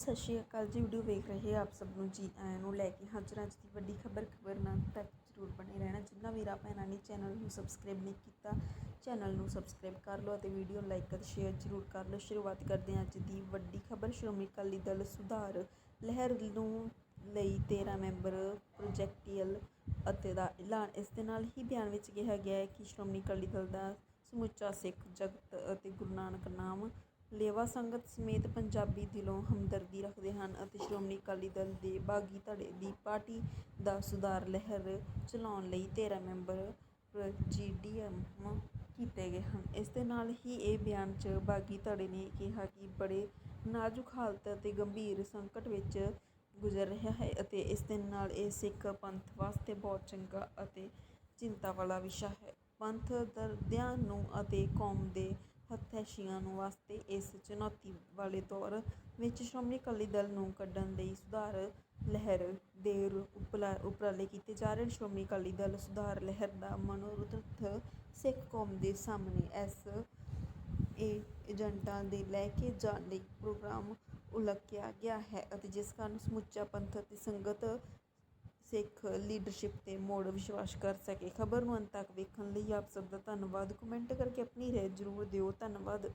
ਸਤਿ ਸ਼੍ਰੀ ਅਕਾਲ ਜੀ, ਵੀਡੀਓ ਵੇਖ ਰਹੇ ਆਪ ਸਭ ਨੂੰ ਜੀ, ਆਇਆਂ ਨੂੰ ਲੈ ਕੇ ਹਾਜ਼ਰ ਹਾਂ ਅੱਜ ਦੀ ਵੱਡੀ ਖਬਰ ਖਬਰ ਨਾਲ ਤੱਕ ਜ਼ਰੂਰ ਬਣੇ ਰਹਿਣਾ। ਜਿੰਨਾ ਵੀਰਾਂ ਭੈਣਾਂ ਨੇ ਚੈਨਲ ਨੂੰ ਸਬਸਕ੍ਰਾਈਬ ਨਹੀਂ ਕੀਤਾ, ਚੈਨਲ ਨੂੰ ਸਬਸਕ੍ਰਾਈਬ ਕਰ ਲਓ ਅਤੇ ਵੀਡੀਓ ਲਾਈਕ ਅਤੇ ਸ਼ੇਅਰ ਜ਼ਰੂਰ ਕਰ ਲਓ। ਸ਼ੁਰੂਆਤ ਕਰਦੇ ਹਾਂ ਅੱਜ ਦੀ ਵੱਡੀ ਖਬਰ। ਸ਼੍ਰੋਮਣੀ ਅਕਾਲੀ ਦਲ ਸੁਧਾਰ ਲਹਿਰ ਨੂੰ ਲਈ 13 ਮੈਂਬਰ ਪ੍ਰੋਜੈਕਟੀਅਲ ਅਤੇ ਦਾ ਐਲਾਨ। ਇਸ ਦੇ ਨਾਲ ਹੀ ਬਿਆਨ ਵਿੱਚ ਕਿਹਾ ਗਿਆ ਹੈ ਕਿ ਸ਼੍ਰੋਮਣੀ ਅਕਾਲੀ ਦਲ ਦਾ ਸਮੁੱਚਾ ਸਿੱਖ ਜਗਤ ਅਤੇ ਗੁਰੂ ਨਾਨਕ ਨਾਮ ਲੇਵਾ ਸੰਗਤ ਸਮੇਤ ਪੰਜਾਬੀ ਦਿਲੋਂ ਹਮਦਰਦੀ ਰੱਖਦੇ ਹਨ ਅਤੇ ਸ਼੍ਰੋਮਣੀ ਅਕਾਲੀ ਦਲ ਦੇ ਬਾਗੀ ਧੜੇ ਦੀ ਪਾਰਟੀ ਦਾ ਸੁਧਾਰ ਲਹਿਰ ਚਲਾਉਣ ਲਈ 13 ਮੈਂਬਰ ਪ੍ਰੈਜ਼ੀਡੀਅਮ ਕੀਤੇ ਗਏ ਹਨ। ਇਸ ਦੇ ਨਾਲ ਹੀ ਇਹ ਬਿਆਨ 'ਚ ਬਾਗੀ ਧੜੇ ਨੇ ਕਿਹਾ ਕਿ ਬੜੇ ਨਾਜ਼ੁਕ ਹਾਲਤ ਅਤੇ ਗੰਭੀਰ ਸੰਕਟ ਵਿੱਚ ਗੁਜ਼ਰ ਰਿਹਾ ਹੈ ਅਤੇ ਇਸ ਦੇ ਨਾਲ ਇਹ ਸਿੱਖ ਪੰਥ ਵਾਸਤੇ ਬਹੁਤ ਚੰਗਾ ਅਤੇ ਚਿੰਤਾ ਵਾਲਾ ਵਿਸ਼ਾ ਹੈ। ਪੰਥ ਦਰਦਿਆਂ ਨੂੰ ਅਤੇ ਕੌਮ ਦੇ ਹੱਥੈਸ਼ੀਆਂ ਨੂੰ ਵਾਸਤੇ ਇਸ ਚੁਣੌਤੀ ਵਾਲੇ ਦੌਰ ਵਿੱਚ ਸ਼੍ਰੋਮਣੀ ਅਕਾਲੀ ਦਲ ਨੂੰ ਕੱਢਣ ਲਈ ਸੁਧਾਰ ਲਹਿਰ ਦੇ ਉਪਲਾ, ਉਪਰਾਲੇ ਕੀਤੇ ਜਾ ਰਹੇ ਹਨ ਸ਼੍ਰੋਮਣੀ ਅਕਾਲੀ ਦਲ ਸੁਧਾਰ ਲਹਿਰ ਦਾ ਮਨੋਰਥ ਸਿੱਖ ਕੌਮ ਦੇ ਸਾਹਮਣੇ ਇਸ ਇਹ ਏਜੰਟਾਂ ਦੇ ਲੈ ਕੇ ਜਾਣ ਲਈ ਪ੍ਰੋਗਰਾਮ ਉਲੱਘਿਆ ਗਿਆ ਹੈ ਅਤੇ ਜਿਸ ਕਾਰਨ ਸਮੁੱਚਾ ਪੰਥ ਅਤੇ ਸੰਗਤ ਸਿੱਖ ਲੀਡਰਸ਼ਿਪ ਤੇ ਮੋੜ ਵਿਸ਼ਵਾਸ ਕਰ ਸਕੇ। ਖਬਰ ਨੂੰ ਅੰਤ ਤੱਕ ਵੇਖਣ ਲਈ ਆਪ ਸਭ ਦਾ ਧੰਨਵਾਦ। ਕਮੈਂਟ ਕਰਕੇ ਆਪਣੀ ਰਾਏ ਜ਼ਰੂਰ ਦਿਓ। ਧੰਨਵਾਦ।